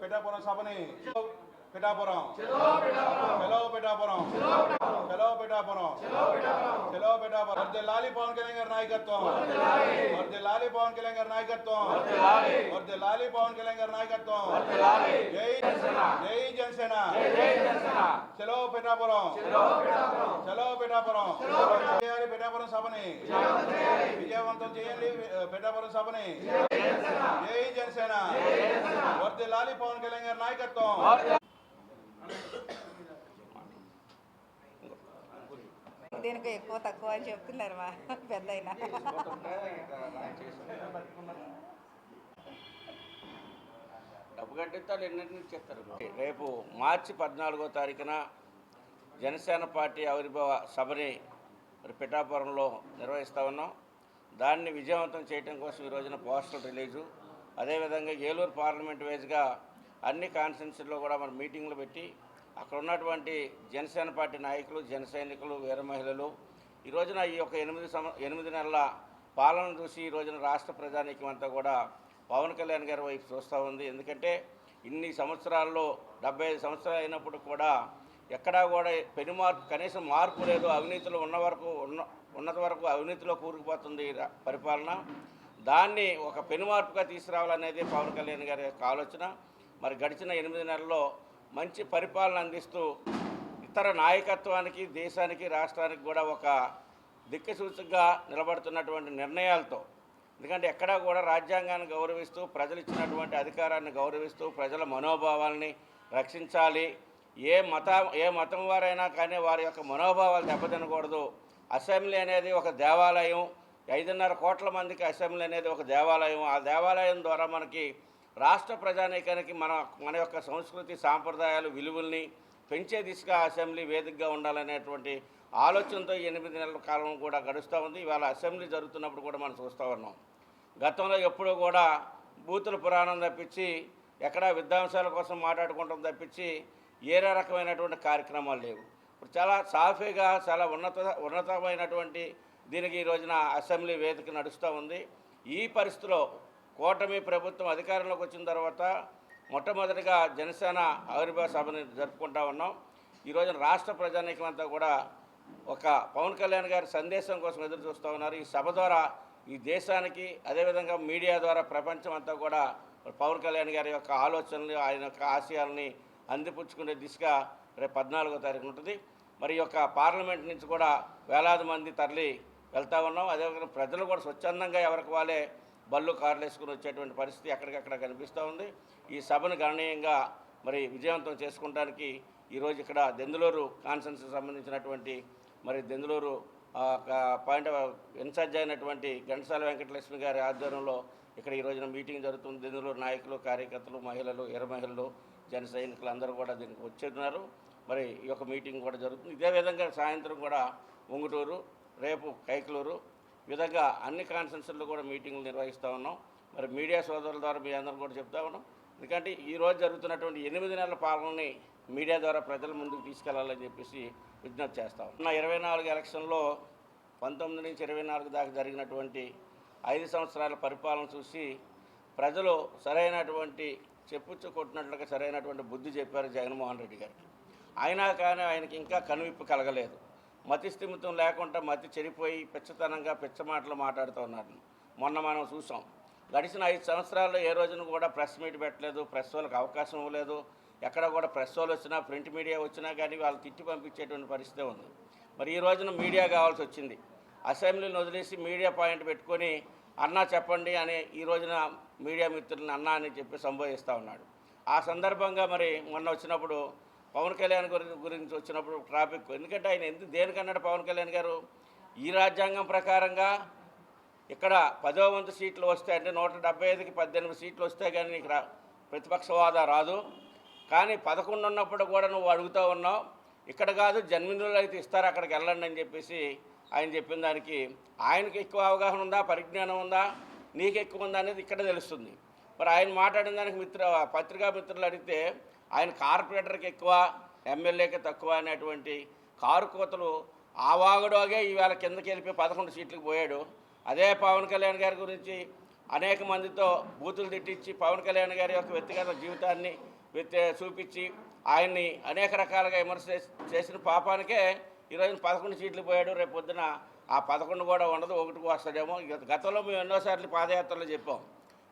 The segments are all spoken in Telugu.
పిఠాపురం సభని పిఠాపురం చెలో పిఠాపురం చెలో పిఠాపురం చెలో పిఠాపురం వర్దిల్లాలి పవన్ కళ్యాణ్ గారి నాయకత్వం వర్దిల్లాలి పవన్ కళ్యాణ్ గారి నాయకత్వం వర్దిల్లాలి పవన్ కళ్యాణ్ గారి నాయకత్వం జై జై జనసేన చెలో పిఠాపురం చలో పిఠాపురం చేయాలి పిఠాపురం సభని విజయవంతం చేయండి పిఠాపురం సభని జై వర్దిల్లాలి పవన్ కళ్యాణ్ గారి నాయకత్వం. దీనికి ఎక్కువ తక్కువ అని చెప్తున్నారు మా పెద్ద డబ్బు కట్టిస్తారు ఎన్నింటిని చెప్తారు రేపు మార్చి పద్నాలుగో తారీఖున జనసేన పార్టీ ఆవిర్భావ సభని మరి పిఠాపురంలో నిర్వహిస్తూ ఉన్నాం. దాన్ని విజయవంతం చేయడం కోసం ఈ రోజున పోస్టర్ రిలీజు అదేవిధంగా ఏలూరు పార్లమెంట్ వేజ్గా అన్ని కాన్స్టిట్యూన్సీల్లో కూడా మన మీటింగ్లు పెట్టి అక్కడ ఉన్నటువంటి జనసేన పార్టీ నాయకులు జన సైనికులు వీర మహిళలు ఈ రోజున ఈ యొక్క ఎనిమిది సంవ ఎనిమిది నెలల పాలన చూసి ఈ రోజున రాష్ట్ర ప్రజానీకం అంతా కూడా పవన్ కళ్యాణ్ గారి వైపు చూస్తూ ఉంది. ఎందుకంటే ఇన్ని సంవత్సరాల్లో డెబ్బై ఐదు సంవత్సరాలు అయినప్పుడు కూడా ఎక్కడా కూడా పెను మార్పు కనీసం మార్పు లేదు. అవినీతిలో ఉన్న వరకు ఉన్న ఉన్నత వరకు అవినీతిలో కూరుకుపోతుంది ఈ పరిపాలన. దాన్ని ఒక పెను మార్పుగా తీసుకురావాలనేది పవన్ కళ్యాణ్ గారి యొక్క ఆలోచన. మరి గడిచిన ఎనిమిది నెలల్లో మంచి పరిపాలన అందిస్తూ ఇతర నాయకత్వానికి దేశానికి రాష్ట్రానికి కూడా ఒక దిక్కుసూచిగా నిలబడుతున్నటువంటి నిర్ణయాలతో ఎందుకంటే ఎక్కడా కూడా రాజ్యాంగాన్ని గౌరవిస్తూ ప్రజలు ఇచ్చినటువంటి అధికారాన్ని గౌరవిస్తూ ప్రజల మనోభావాల్ని రక్షించాలి. ఏ మత ఏ మతం వారైనా కానీ వారి యొక్క మనోభావాలు దెబ్బతినకూడదు. అసెంబ్లీ అనేది ఒక దేవాలయం. ఐదున్నర కోట్ల మందికి అసెంబ్లీ అనేది ఒక దేవాలయం. ఆ దేవాలయం ద్వారా మనకి రాష్ట్ర ప్రజానీకానికి మన మన యొక్క సంస్కృతి సాంప్రదాయాలు విలువల్ని పెంచే దిశగా అసెంబ్లీ వేదికగా ఉండాలనేటువంటి ఆలోచనతో ఎనిమిది నెలల కాలం కూడా గడుస్తూ ఉంది. ఇవాళ అసెంబ్లీ జరుగుతున్నప్పుడు కూడా మనం చూస్తూ ఉన్నాం. గతంలో ఎప్పుడూ కూడా బూతుల పురాణం తప్పించి ఎక్కడా విద్వాంసాల కోసం మాట్లాడుకుంటాం తప్పించి ఏరే రకమైనటువంటి కార్యక్రమాలు లేవు. ఇప్పుడు చాలా సాఫీగా చాలా ఉన్నత ఉన్నతమైనటువంటి దీనికి ఈ రోజున అసెంబ్లీ వేదిక నడుస్తూ ఉంది. ఈ పరిస్థితిలో కూటమి ప్రభుత్వం అధికారంలోకి వచ్చిన తర్వాత మొట్టమొదటిగా జనసేన ఆవిర్భావ సభని జరుపుకుంటా ఉన్నాం. ఈ రోజున రాష్ట్ర ప్రజానీకమంతా కూడా ఒక పవన్ కళ్యాణ్ గారి సందేశం కోసం ఎదురు చూస్తూ ఉన్నారు. ఈ సభ ద్వారా ఈ దేశానికి అదేవిధంగా మీడియా ద్వారా ప్రపంచం అంతా కూడా పవన్ కళ్యాణ్ గారి యొక్క ఆలోచనలు ఆయన యొక్క ఆశయాల్ని అందిపుచ్చుకునే దిశగా రేపు పద్నాలుగో తారీఖు ఉంటుంది. మరి ఈ యొక్క పార్లమెంట్ నుంచి కూడా వేలాది మంది తరలి వెళ్తా ఉన్నాం. అదేవిధంగా ప్రజలు కూడా స్వచ్ఛందంగా ఎవరికి వాళ్ళే బళ్ళు కార్లు వేసుకుని వచ్చేటువంటి పరిస్థితి ఎక్కడికక్కడ కనిపిస్తూ ఉంది. ఈ సభను గణనీయంగా మరి విజయవంతం చేసుకోవడానికి ఈరోజు ఇక్కడ దెందులూరు కాన్సెన్స్కి సంబంధించినటువంటి మరి దెందులూరు పాయింట్ ఇన్ఛార్జ్ అయినటువంటి ఘంటసాల వెంకటలక్ష్మి గారి ఆధ్వర్యంలో ఇక్కడ ఈ రోజున మీటింగ్ జరుగుతుంది. దెందులూరు నాయకులు కార్యకర్తలు మహిళలు ఎర్ర మహిళలు జన సైనికులు అందరూ కూడా దీనికి వచ్చేస్తున్నారు. మరి ఈ యొక్క మీటింగ్ కూడా జరుగుతుంది. ఇదే విధంగా సాయంత్రం కూడా ఉంగుటూరు రేపు కైకలూరు. విధంగా అన్ని కాన్ఫరెన్స్ల్లో కూడా మీటింగ్లు నిర్వహిస్తూ ఉన్నాం. మరి మీడియా సోదరుల ద్వారా మీ అందరూ కూడా చెప్తా ఉన్నాం. ఎందుకంటే ఈరోజు జరుగుతున్నటువంటి ఎనిమిది నెలల పాలనని మీడియా ద్వారా ప్రజల ముందుకు తీసుకెళ్ళాలని చెప్పేసి విజ్ఞప్తి చేస్తాం ఉన్న. ఇరవై నాలుగు ఎలక్షన్లో పంతొమ్మిది నుంచి ఇరవై నాలుగు దాకా జరిగినటువంటి ఐదు సంవత్సరాల పరిపాలన చూసి ప్రజలు సరైనటువంటి చెప్పుచ్చు కొట్టినట్లుగా సరైనటువంటి బుద్ధి చెప్పారు జగన్మోహన్ రెడ్డి గారికి. అయినా కానీ ఆయనకి ఇంకా కనువిప్పు కలగలేదు. మతి స్థిమితం లేకుండా మతి చెడిపోయి పిచ్చతనంగా పిచ్చ మాటలు మాట్లాడుతూ ఉన్నారు. మొన్న మనం చూసాం. గడిచిన ఐదు సంవత్సరాల్లో ఏ రోజున కూడా ప్రెస్ మీట్ పెట్టలేదు ప్రెస్ వాళ్ళకి అవకాశం ఇవ్వలేదు. ఎక్కడ కూడా ప్రెస్ వాళ్ళు వచ్చినా ప్రింట్ మీడియా వచ్చినా కానీ వాళ్ళు తిట్టి పంపించేటువంటి పరిస్థితి ఉంది. మరి ఈ రోజున మీడియా కావాల్సి వచ్చింది. అసెంబ్లీని వదిలేసి మీడియా పాయింట్ పెట్టుకొని అన్నా చెప్పండి అని ఈ రోజున మీడియా మిత్రులను అన్నా అని చెప్పి సంబోధిస్తూ ఉన్నాడు. ఆ సందర్భంగా మరి మొన్న వచ్చినప్పుడు పవన్ కళ్యాణ్ గురించి గురించి వచ్చినప్పుడు ట్రాఫిక్. ఎందుకంటే ఆయన ఎందుకు దేనికన్నాడు పవన్ కళ్యాణ్ గారు? ఈ రాజ్యాంగం ప్రకారంగా ఇక్కడ పదో వంతు సీట్లు వస్తాయి అంటే నూట డెబ్బై ఐదుకి పద్దెనిమిది సీట్లు వస్తే కానీ నీకు రా ప్రతిపక్ష హోదా రాదు. కానీ పదకొండు ఉన్నప్పుడు కూడా నువ్వు అడుగుతూ ఉన్నావు ఇక్కడ కాదు జన్మినులు అయితే ఇస్తారు అక్కడికి వెళ్ళండి అని చెప్పేసి ఆయన చెప్పిన దానికి ఆయనకి ఎక్కువ అవగాహన ఉందా పరిజ్ఞానం ఉందా నీకు ఎక్కువ ఉందా అనేది ఇక్కడ తెలుస్తుంది. మరి ఆయన మాట్లాడిన దానికి మిత్ర పత్రికా మిత్రులు అడిగితే ఆయన కార్పొరేటర్కి ఎక్కువ ఎమ్మెల్యేకి తక్కువ అనేటువంటి కారు కోతలు ఆ ఈవేళ కిందకి వెళ్ళిపోయి పదకొండు సీట్లకు పోయాడు. అదే పవన్ కళ్యాణ్ గారి గురించి అనేక మందితో బూతులు తిట్టించి పవన్ కళ్యాణ్ గారి యొక్క వ్యక్తిగత జీవితాన్ని వ్యక్తి చూపించి ఆయన్ని అనేక రకాలుగా విమర్శ చేసి- చేసిన పాపానికే ఈరోజు పదకొండు సీట్లు పోయాడు. రేపు పొద్దున ఆ పదకొండు కూడా ఉండదు ఒకటికి వస్తాడేమో. గతంలో మేము ఎన్నోసార్లు పాదయాత్రలో చెప్పాం.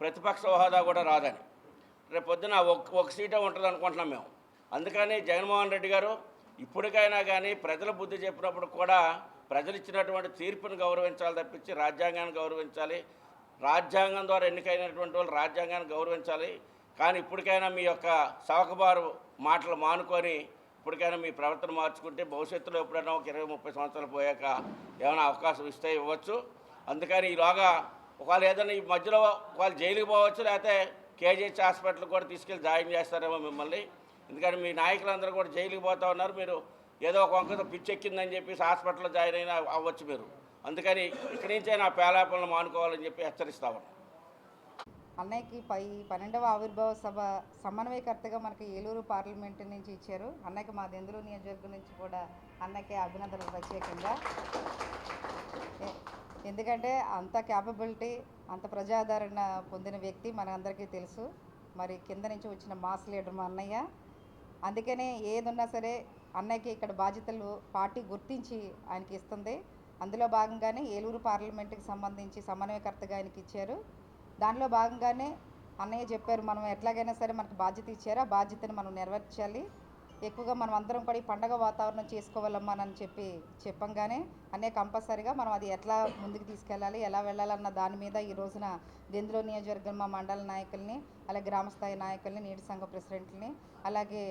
ప్రతిపక్ష హోదా కూడా రాదని. రేపు పొద్దున ఒక ఒక సీటే ఉంటుంది అనుకుంటున్నాం మేము. అందుకని జగన్మోహన్ రెడ్డి గారు ఇప్పటికైనా కానీ ప్రజల బుద్ధి చెప్పినప్పుడు కూడా ప్రజలు ఇచ్చినటువంటి తీర్పును గౌరవించాలి తప్పించి రాజ్యాంగాన్ని గౌరవించాలి. రాజ్యాంగం ద్వారా ఎన్నికైనటువంటి వాళ్ళు రాజ్యాంగాన్ని గౌరవించాలి. కానీ ఇప్పటికైనా మీ యొక్క సవకబారు మాటలు మానుకొని ఇప్పటికైనా మీ ప్రవర్తన మార్చుకుంటే భవిష్యత్తులో ఎప్పుడైనా ఒక ఇరవై ముప్పై సంవత్సరాలు పోయాక ఏమైనా అవకాశం ఇస్తే ఇవ్వచ్చు. అందుకని ఈలోగా ఒకవేళ ఏదైనా ఈ మధ్యలో వాళ్ళు జైలుకి పోవచ్చు లేకపోతే కేజీహెచ్ హాస్పిటల్ కూడా తీసుకెళ్ళి జాయిన్ చేస్తారేమో మిమ్మల్ని. ఎందుకంటే మీ నాయకులందరూ కూడా జైలుకి పోతా ఉన్నారు. మీరు ఏదో ఒక వంకతో పిచ్చెక్కిందని చెప్పేసి హాస్పిటల్లో జాయిన్ అయినా అవ్వచ్చు మీరు. అందుకని ఇక్కడి నుంచే నా పేలాపలను మానుకోవాలని చెప్పి హెచ్చరిస్తా ఉన్నాను. అన్నయ్యకి పై పన్నెండవ ఆవిర్భావ సభ సమన్వయకర్తగా మనకి ఏలూరు పార్లమెంట్ నుంచి ఇచ్చారు. అన్నయ్యకి మా దెందులు నియోజకవర్గం నుంచి కూడా అన్నయ్యకి అభినందనలు ప్రత్యేకంగా. ఎందుకంటే అంత క్యాపబిలిటీ అంత ప్రజాదరణ పొందిన వ్యక్తి మనందరికీ తెలుసు. మరి కింద నుంచి వచ్చిన మాస్ లీడర్ మా అన్నయ్య. అందుకనే ఏదున్నా సరే అన్నయ్యకి ఇక్కడ బాధ్యతలు పార్టీ గుర్తించి ఆయనకి ఇస్తుంది. అందులో భాగంగానే ఏలూరు పార్లమెంట్కి సంబంధించి సమన్వయకర్తగా ఆయనకి ఇచ్చారు. దానిలో భాగంగానే అన్నయ్య చెప్పారు మనం ఎట్లాగైనా సరే మనకు బాధ్యత ఇచ్చారు. ఆ బాధ్యతను మనం నెరవేర్చాలి. ఎక్కువగా మనం అందరం కూడా ఈ పండగ వాతావరణం చేసుకోవాలమ్మా అని చెప్పి చెప్పంగానే అనే కంపల్సరిగా మనం అది ఎట్లా ముందుకు తీసుకెళ్ళాలి ఎలా వెళ్ళాలన్న దాని మీద ఈ రోజున దెందులో నియోజకవర్గం మా మండల నాయకుల్ని అలాగే గ్రామస్థాయి నాయకుల్ని నీటి సంఘ ప్రెసిడెంట్ని అలాగే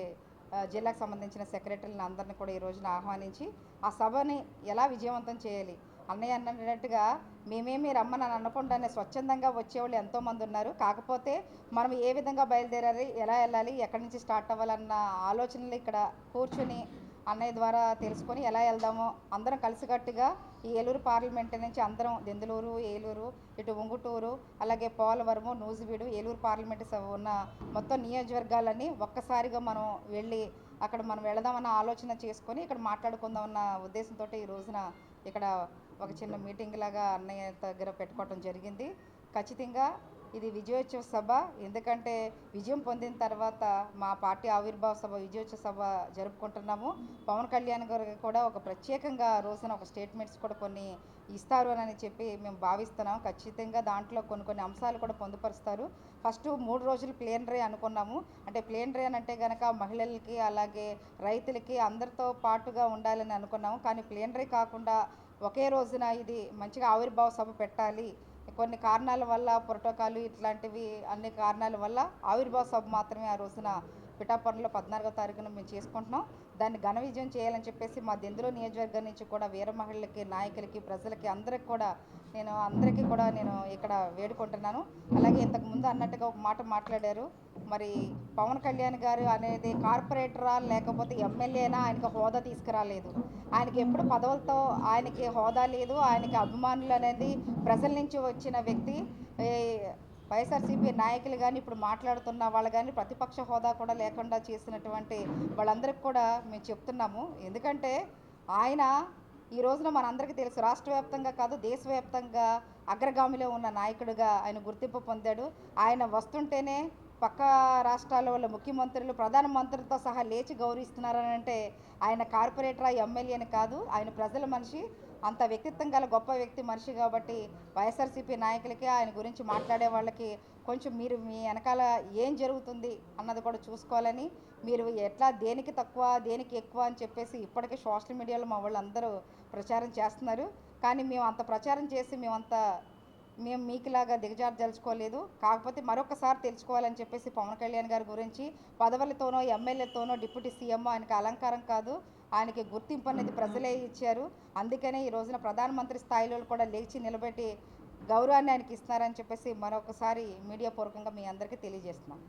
జిల్లాకు సంబంధించిన సెక్రటరీలను అందరిని కూడా ఈ రోజున ఆహ్వానించి ఆ సభని ఎలా విజయవంతం చేయాలి అన్నయ్య అన్నట్టుగా మేమేమి రమ్మని అని అనకుండానే స్వచ్ఛందంగా వచ్చేవాళ్ళు ఎంతోమంది ఉన్నారు. కాకపోతే మనం ఏ విధంగా బయలుదేరాలి ఎలా వెళ్ళాలి ఎక్కడి నుంచి స్టార్ట్ అవ్వాలన్న ఆలోచనలు ఇక్కడ కూర్చుని అన్నయ్య ద్వారా తెలుసుకొని ఎలా వెళ్దామో అందరం కలిసికట్టుగా ఈ ఏలూరు పార్లమెంట్ నుంచి అందరం దెందులూరు ఏలూరు ఇటు ఉంగుటూరు అలాగే పోలవరము నూజివీడు ఏలూరు పార్లమెంట్ ఉన్న మొత్తం నియోజకవర్గాలన్నీ ఒక్కసారిగా మనం వెళ్ళి అక్కడ మనం వెళదామన్న ఆలోచన చేసుకొని ఇక్కడ మాట్లాడుకుందామన్న ఉద్దేశంతో ఈ రోజున ఇక్కడ ఒక చిన్న మీటింగ్ లాగా అన్నయ్య దగ్గర పెట్టుకోవటం జరిగింది. ఖచ్చితంగా ఇది విజయోత్సవ సభ. ఎందుకంటే విజయం పొందిన తర్వాత మా పార్టీ ఆవిర్భావ సభ విజయోత్సవ సభ జరుపుకుంటున్నాము. పవన్ కళ్యాణ్ గారు కూడా ఒక ప్రత్యేకంగా రోజున ఒక స్టేట్మెంట్స్ కూడా కొన్ని ఇస్తారు అని చెప్పి మేము భావిస్తున్నాం. ఖచ్చితంగా దాంట్లో కొన్ని కొన్ని అంశాలు కూడా పొందుపరుస్తారు. ఫస్ట్ మూడు రోజులు ప్లేనరీ అనుకున్నాము. అంటే ప్లేనరీ అని అంటే కనుక మహిళలకి అలాగే రైతులకి అందరితో పాటుగా ఉండాలని అనుకున్నాము. కానీ ప్లేనరీ కాకుండా ఒకే రోజున ఇది మంచిగా ఆవిర్భావ సభ పెట్టాలి కొన్ని కారణాల వల్ల ప్రోటోకాలు ఇట్లాంటివి అన్ని కారణాల వల్ల ఆవిర్భావ సభ మాత్రమే ఆ రోజున పిఠాపురంలో పద్నాలుగో తారీఖున మేము చేసుకుంటున్నాం. దాన్ని ఘన విజయం చేయాలని చెప్పేసి మా దెందులో నియోజకవర్గం నుంచి కూడా వీర మహిళలకి నాయకులకి ప్రజలకి అందరికి కూడా నేను అందరికీ కూడా నేను ఇక్కడ వేడుకుంటున్నాను. అలాగే ఇంతకుముందు అన్నట్టుగా ఒక మాట మాట్లాడారు. మరి పవన్ కళ్యాణ్ గారు అనేది కార్పొరేటరా లేకపోతే ఎమ్మెల్యేనా ఆయనకు హోదా తీసుకురాలేదు. ఆయనకి ఎప్పుడు పదవులతో ఆయనకి హోదా లేదు. ఆయనకి అభిమానులు అనేది ప్రజల నుంచి వచ్చిన వ్యక్తి. వైఎస్ఆర్సీపీ నాయకులు కానీ ఇప్పుడు మాట్లాడుతున్న వాళ్ళు కానీ ప్రతిపక్ష హోదా కూడా లేకుండా చేసినటువంటి వాళ్ళందరికీ కూడా మేము చెప్తున్నాము. ఎందుకంటే ఆయన ఈ రోజున మనందరికీ తెలుసు రాష్ట్ర వ్యాప్తంగా కాదు దేశవ్యాప్తంగా అగ్రగామిలో ఉన్న నాయకుడిగా ఆయన గుర్తింపు పొందాడు. ఆయన వస్తుంటేనే పక్క రాష్ట్రాల వాళ్ళ ముఖ్యమంత్రులు ప్రధానమంత్రులతో సహా లేచి గౌరవిస్తున్నారని అంటే ఆయన కార్పొరేటరా ఎమ్మెల్యేని కాదు ఆయన ప్రజల మనిషి. అంత వ్యక్తిత్వం గల గొప్ప వ్యక్తి మనిషి కాబట్టి వైఎస్ఆర్సీపీ నాయకులకి ఆయన గురించి మాట్లాడే వాళ్ళకి కొంచెం మీరు మీ వెనకాల ఏం జరుగుతుంది అన్నది కూడా చూసుకోవాలని మీరు ఎట్లా దేనికి తక్కువ దేనికి ఎక్కువ అని చెప్పేసి ఇప్పటికే సోషల్ మీడియాలో మా వాళ్ళందరూ ప్రచారం చేస్తున్నారు. కానీ మేము అంత ప్రచారం చేసి మేమంత మేము మీకులాగా దిగజార్దలుచుకోలేదు కాకపోతే మరొకసారి తెలుసుకోవాలని చెప్పేసి పవన్ కళ్యాణ్ గారి గురించి పదవులతోనో ఎమ్మెల్యేతోనో డిప్యూటీ సీఎం ఆయనకి అలంకారం కాదు. ఆయనకి గుర్తింపు అనేది ప్రజలే ఇచ్చారు. అందుకనే ఈ రోజున ప్రధానమంత్రి స్థాయిలో కూడా లేచి నిలబెట్టి గౌరవాన్ని ఆయనకి ఇస్తున్నారని చెప్పేసి మరొకసారి మీడియా పూర్వకంగా మీ అందరికీ తెలియజేస్తున్నాం.